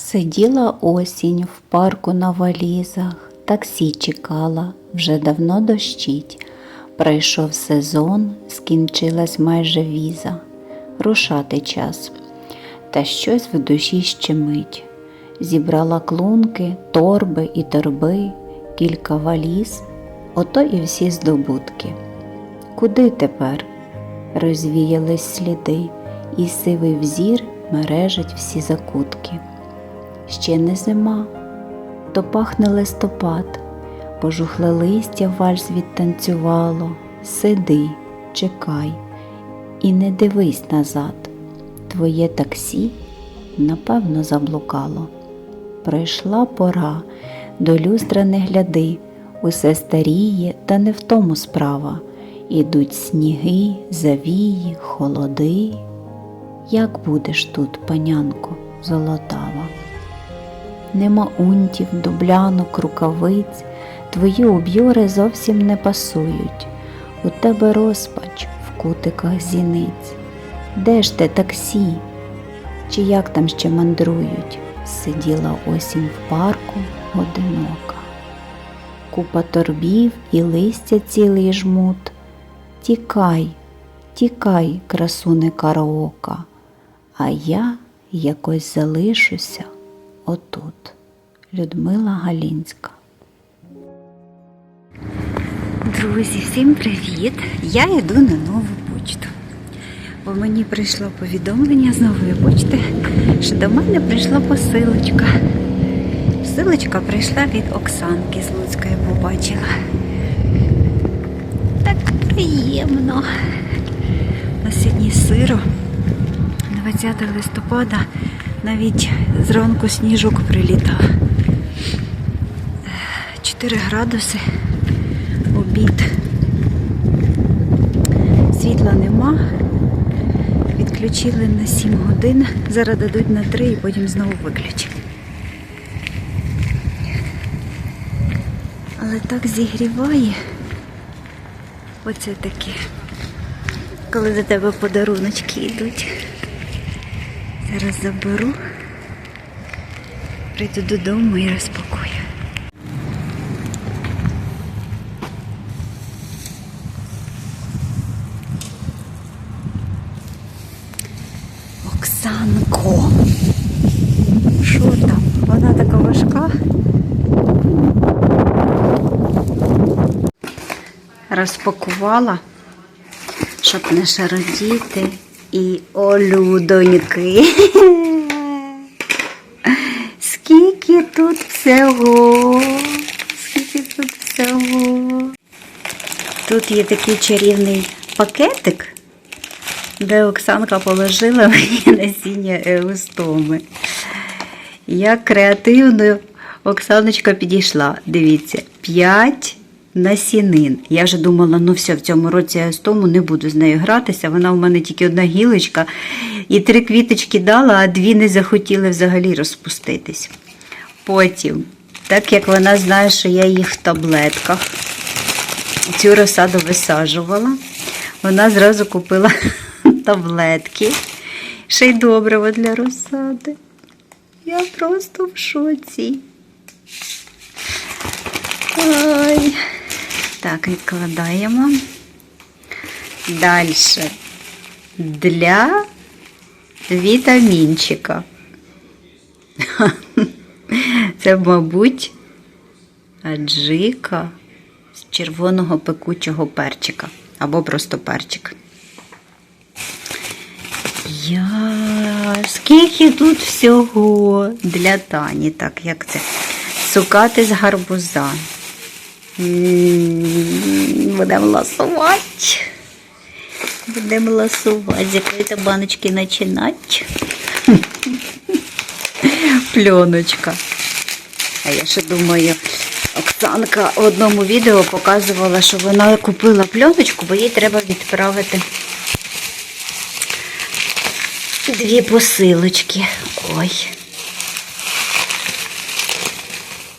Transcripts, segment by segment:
Сиділа осінь в парку на валізах, таксі чекала, вже давно дощить. Пройшов сезон, скінчилась майже віза. Рушати час. Та щось в душі щемить. Зібрала клунки, торби і торби, кілька валіз, ото і всі здобутки. Куди тепер? Розвіялись сліди, і сивий взір мережить всі закутки. Ще не зима, то пахне листопад, пожухле листя вальс відтанцювало. Сиди, чекай і не дивись назад. Твоє таксі, напевно, заблукало. Прийшла пора, до люстра не гляди, усе старіє, та не в тому справа. Ідуть сніги, завії, холоди. Як будеш тут, панянко, золотава? Нема унтів, дублянок, рукавиць, твої уб'юри зовсім не пасують. У тебе розпач в кутиках зіниць. Де ж те таксі? Чи як там ще мандрують? Сиділа осінь в парку одинока. Купа торбів і листя цілий жмут. Тікай, тікай, красуне караока, а я якось залишуся отут. Людмила Галінська. Друзі, всім привіт! Я йду на нову почту. Бо мені прийшло повідомлення з нової почти, що до мене прийшла посилочка. Посилочка прийшла від Оксанки з Луцька, я побачила. Так приємно. На сьогодні сиро. 20 листопада навіть зранку сніжок прилітав. 4 градуси, обід. Світла нема. Відключили на 7 годин. Зараз дадуть на 3 і потім знову виключать. Але так зігріває. Оце таке. Коли до тебе подаруночки йдуть. Зараз заберу, прийду додому і розпакую. Оксанко. Що там? Вона така важка. Розпакувала, щоб не шародіти. І олюдоньки. Скільки тут всього? Скільки тут всього? Тут є такий чарівний пакетик, де Оксанка положила мені насіння еустоми. Як креативно Оксаночка підійшла. Дивіться, 5 насінин. Я вже думала, ну все, в цьому році я з тому не буду з нею гратися. Вона в мене тільки одна гілочка. І три квіточки дала, а дві не захотіли взагалі розпуститись. Потім, так як вона знає, що я їх в таблетках, цю розсаду висаджувала, вона зразу купила таблетки. Ще й добриво для розсади. Я просто в шоці. Ой. Так, відкладаємо. Далі. Для вітамінчика. Це, мабуть, аджика з червоного пекучого перчика. Або просто перчик. Я... Скільки тут всього для Тані, так, як це? Цукати з гарбуза. Будемо ласувати. Будемо ласувати. З якої баночки починати. Пленочка. А я ще думаю, Оксанка в одному відео показувала, що вона купила пленочку, бо їй треба відправити дві посилочки. Ой.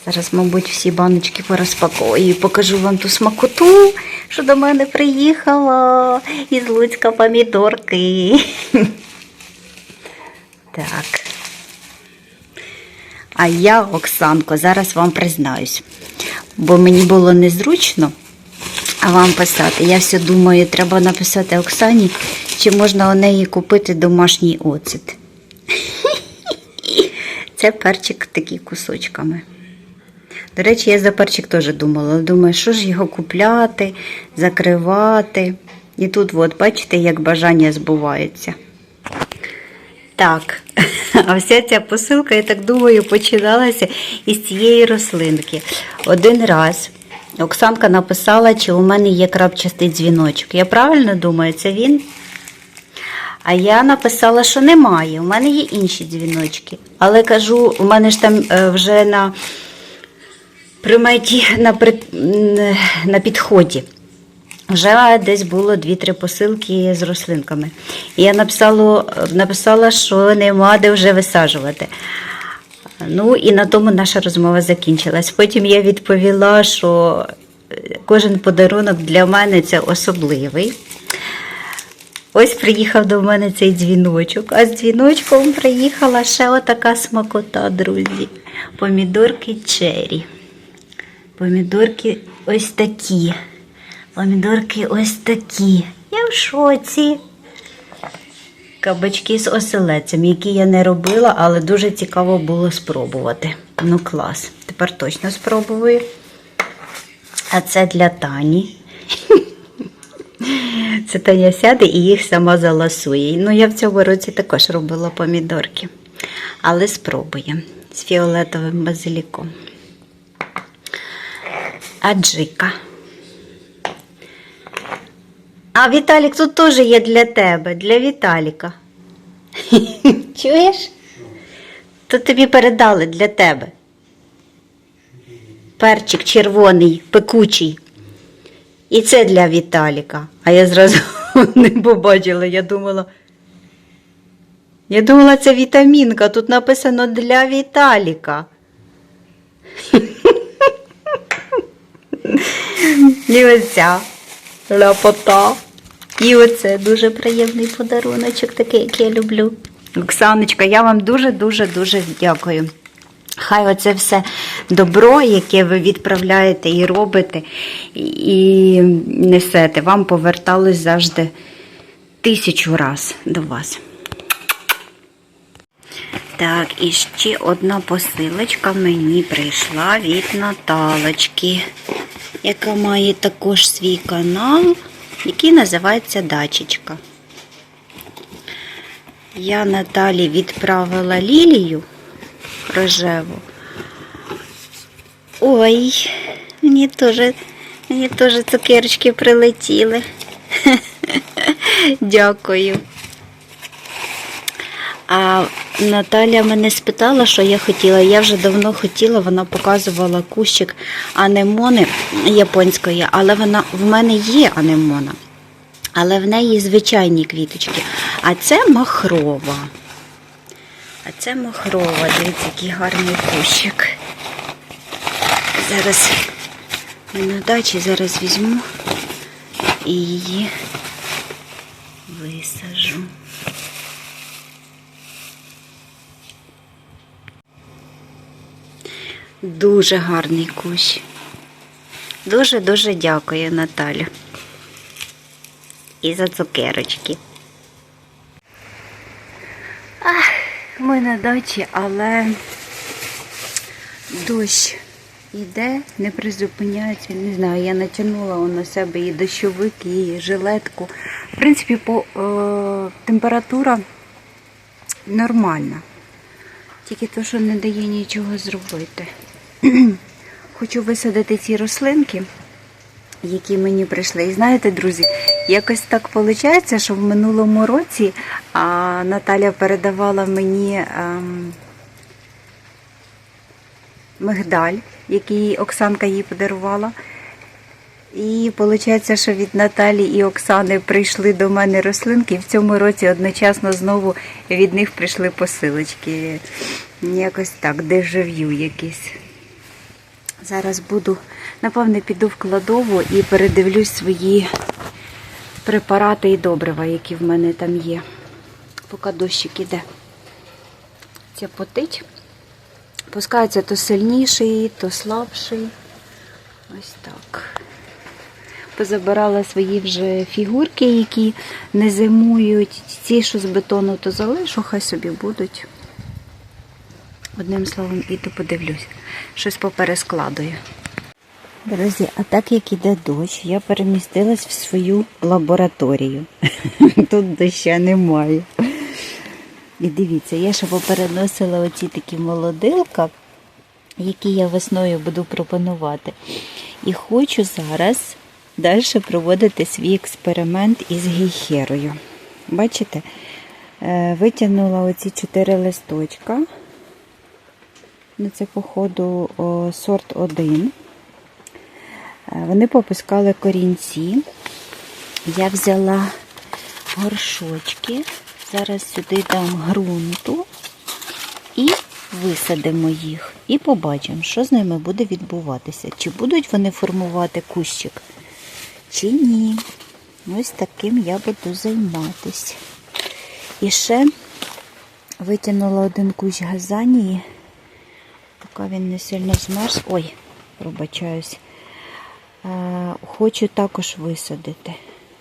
Зараз, мабуть, всі баночки порозпакую і покажу вам ту смакоту, що до мене приїхала із Луцька помідорки. Так. А я, Оксанко, зараз вам признаюсь, бо мені було незручно вам писати. Я все думаю, треба написати Оксані, чи можна у неї купити домашній оцет. Це перчик такі кусочками. До речі, я за перчик теж думала. Думаю, що ж його купляти, закривати. І тут, от, бачите, як бажання збувається. Так, а вся ця посилка, я так думаю, починалася із цієї рослинки. Один раз Оксанка написала, чи у мене є крапчастий дзвіночок. Я правильно думаю, це він? А я написала, що немає. У мене є інші дзвіночки. Але кажу, у мене ж там е, вже на приметі на, при- на підході. Вже десь було 2-3 посилки з рослинками. І я написала, написала, що нема де вже висаджувати. Ну і на тому наша розмова закінчилась. Потім я відповіла, що е, кожен подарунок для мене це особливий. Ось приїхав до мене цей дзвіночок, а з дзвіночком приїхала ще отака смакота, друзі. Помідорки чері. Помідорки ось такі. Помідорки ось такі. Я в шоці. Кабачки з оселедцем, які я не робила, але дуже цікаво було спробувати. Ну, клас. Тепер точно спробую. А це для Тані. Це Таня сяде і їх сама заласує. Ну, я в цьому році також робила помідорки. Але спробуємо з фіолетовим базиліком. Аджика. А Віталік тут теж є для тебе, для Віталіка. Чуєш? Тут тобі передали для тебе. Перчик червоний, пекучий. І це для Віталіка. А я зразу не побачила, я думала. Я думала, це вітамінка. Тут написано для Віталіка. І оця. І оце дуже приємний подаруночок, такий, який я люблю. Оксаночка, я вам дуже-дуже дуже дякую. Хай оце все добро, яке ви відправляєте і робите, і несете, вам поверталось завжди тисячу раз до вас. Так, і ще одна посилочка мені прийшла від Наталочки, яка має також свій канал, який називається Дачечка. Я Наталі відправила лілію рожеву. Ой, мені теж, мені теж цукерочки прилетіли. Дякую. А Наталя мене спитала, що я хотіла. Я вже давно хотіла, вона показувала кущик анемони японської, але вона в мене є анемона. Але в неї звичайні квіточки. А це махрова. А це махрова. Дивіться, який гарний кущик. Зараз ми на дачі зараз візьму і її висажу. Дуже гарний кущ. Дуже-дуже дякую, Наталю. І за цукерочки. Ах, ми на дачі, але дощ іде, не призупиняється. Не знаю, я натягнула на себе і дощовик, і жилетку. В принципі, по, е, температура нормальна. Тільки то, що не дає нічого зробити. Хочу висадити ці рослинки, які мені прийшли. І знаєте, друзі, якось так виходить, що в минулому році а, Наталя передавала мені ем, мигдаль, який Оксанка їй подарувала. І виходить, що від Наталі і Оксани прийшли до мене рослинки, в цьому році одночасно знову від них прийшли посилочки. Якось так, дежав'ю якийсь. Зараз буду, напевне, піду в кладову і передивлюсь свої препарати і добрива, які в мене там є. Поки дощик іде. Це потить. Пускається то сильніший, то слабший. Ось так. Позабирала свої вже фігурки, які не зимують. Ці, що з бетону, то залишу, хай собі будуть. Одним словом, іду подивлюсь. Щось поперескладую. Друзі, а так як іде дощ, я перемістилась в свою лабораторію. Тут доща немає. І дивіться, я ще попереносила оці такі молодилка, які я весною буду пропонувати. І хочу зараз далі проводити свій експеримент із гейхерою. Бачите, Е, витягнула оці чотири листочка. Ну, це, походу, сорт 1. Е, Вони попускали корінці. Я взяла горшочки. Зараз сюди дам ґрунту і висадимо їх. І побачимо, що з ними буде відбуватися. Чи будуть вони формувати кущик, чи ні. Ось таким я буду займатися. І ще витягнула один кущ газанії. Поки він не сильно змерз. Ой, пробачаюсь. Е, Хочу також висадити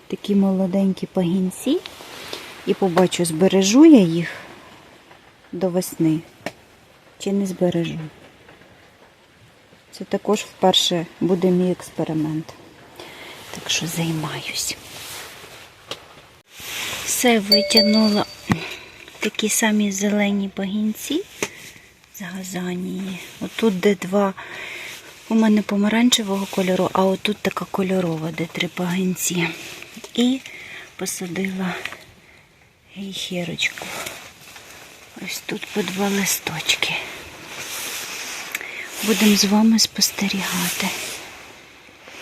такі молоденькі пагінці. І побачу, збережу я їх до весни чи не збережу. Це також вперше буде мій експеримент. Так що займаюсь. Все витягнула такі самі зелені пагінці з. Отут де два у мене помаранчевого кольору, а отут така кольорова, де три пагінці. І посадила гейхерочку. Ось тут по два листочки. Будемо з вами спостерігати.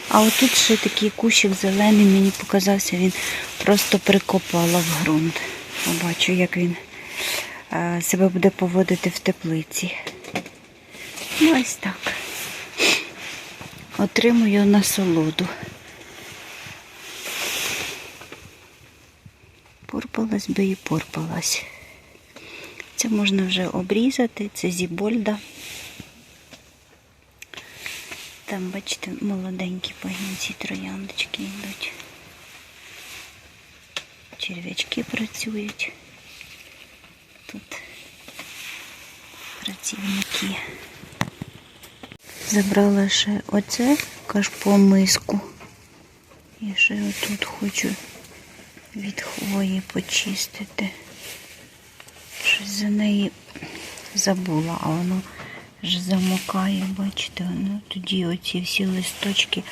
А отут ще такий кущик зелений, мені показався, він просто прикопала в ґрунт. Побачу, як він себе буде поводити в теплиці. Ну, ось так. Отримую насолоду. Порпалась би і порпалась. Це можна вже обрізати, це зібольда. Там, бачите, молоденькі пагінці трояндочки йдуть. Черв'ячки працюють. Тут працівники. Забрала ще оце кашпо миску. І ще отут хочу від хвої почистити. Щось за неї забула, а воно ж замокає, бачите, воно тоді оці всі листочки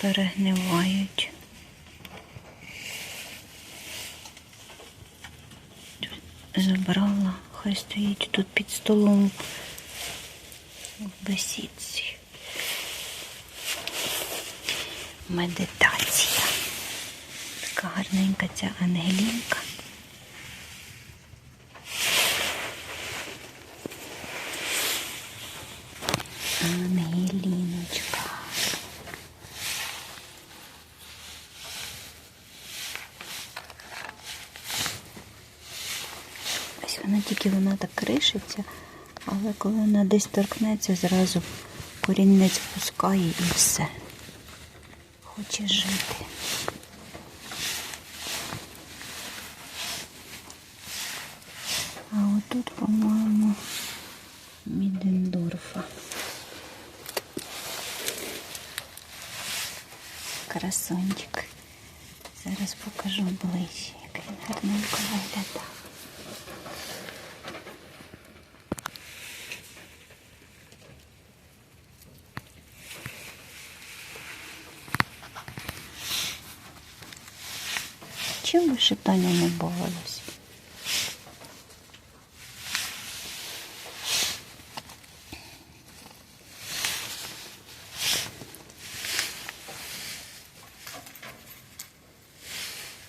перегнивають. Забрала, хай стоїть тут під столом в бесідці. Медитація. Така гарненька ця ангелінка. Ангеліночка. Ось вона тільки вона так кришиться, але коли вона десь торкнеться, зразу корінець пускає і все. Хоче жити. А отут, по-моєму, Мідендорфа. Красончик. Зараз покажу ближче, як він гарненько виглядав. Чим Таня не бавилось.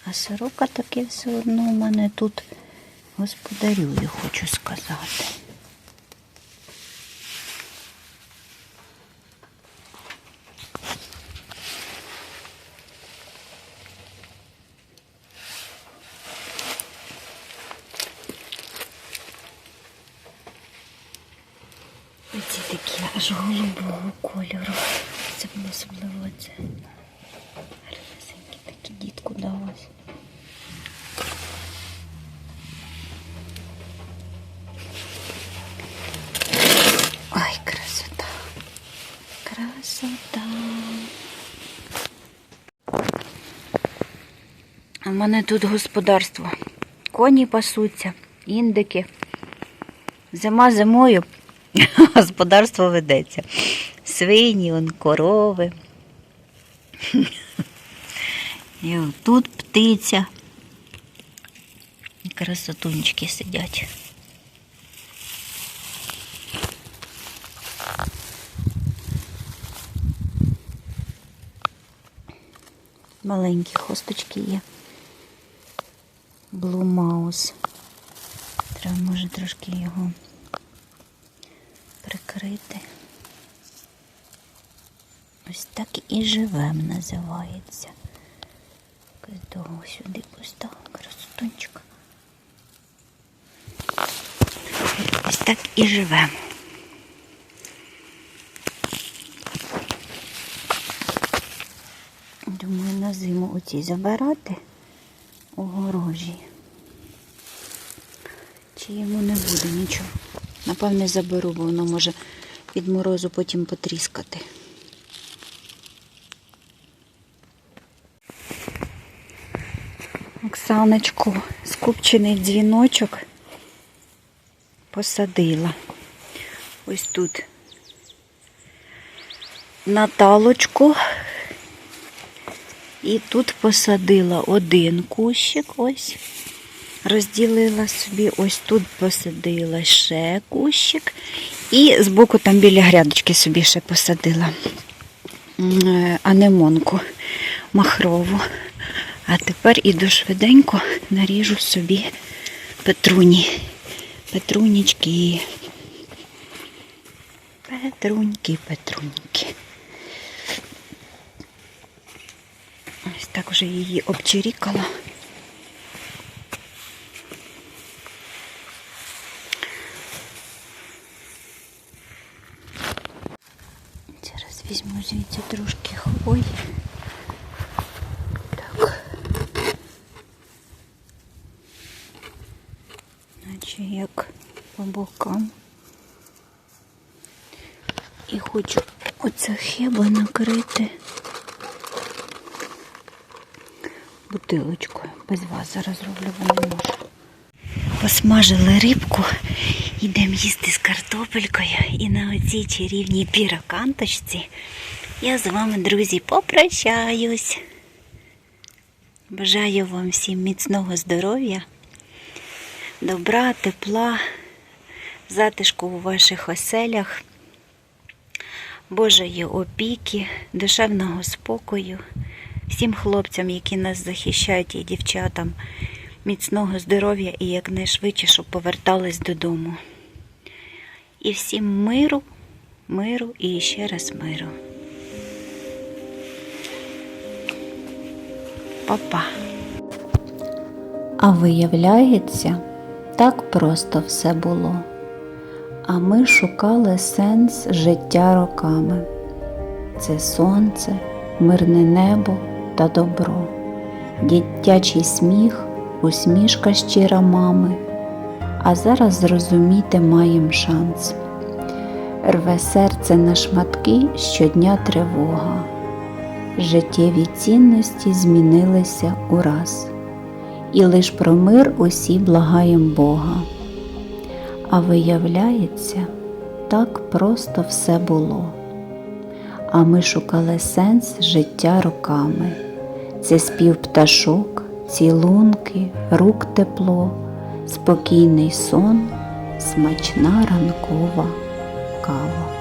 А сорока таки все одно у мене тут господарює, хочу сказати. Оці такі аж голубого кольору. Це було особливо це. Гарнесенькі такі дітку далось. Ой, красота. Красота. У мене тут господарство. Коні пасуться, індики. Зима зимою, господарство ведеться. Свині, он, корови. І тут птиця. І красотунчики сидять. Маленькі хосточки є. Mouse. Треба може трошки його прикрити. Ось так і живем називається. Довго сюди поставив красотончик. Ось так і живемо. Думаю, на зиму оці забирати огорожі. Чи йому не буде нічого? Напевне, заберу, бо воно може від морозу потім потріскати. Оксаночку, скупчений дзвіночок посадила. Ось тут Наталочку. І тут посадила один кущик, ось. Розділила собі, ось тут посадила ще кущик. І збоку там біля грядочки собі ще посадила е, анемонку махрову. А тепер іду швиденько наріжу собі петруні. Петрунічки. Петруньки, петруньки. Ось так вже її обчирікала. Зараз візьму звідси трошки хвої. Наче як по бокам. І хочу оце хіба накрити бутилочкою. Без вас зараз роблю, бо не можу. Посмажили рибку, йдемо їсти з картопелькою. І на оцій чарівній піроканточці я з вами, друзі, попрощаюсь. Бажаю вам всім міцного здоров'я, добра, тепла, затишку у ваших оселях, Божої опіки, душевного спокою, всім хлопцям, які нас захищають, і дівчатам, міцного здоров'я і якнайшвидше, щоб повертались додому. І всім миру, миру і ще раз миру. Па-па. А виявляється, так просто все було. А ми шукали сенс життя роками. Це сонце, мирне небо та добро, дитячий сміх, усмішка щира мами. А зараз зрозуміти маєм шанс. Рве серце на шматки щодня тривога. Життєві цінності змінилися ураз і лиш про мир усі благаєм Бога. А виявляється, так просто все було. А ми шукали сенс життя роками. Це спів пташок, цілунки, рук тепло, спокійний сон, смачна ранкова кава.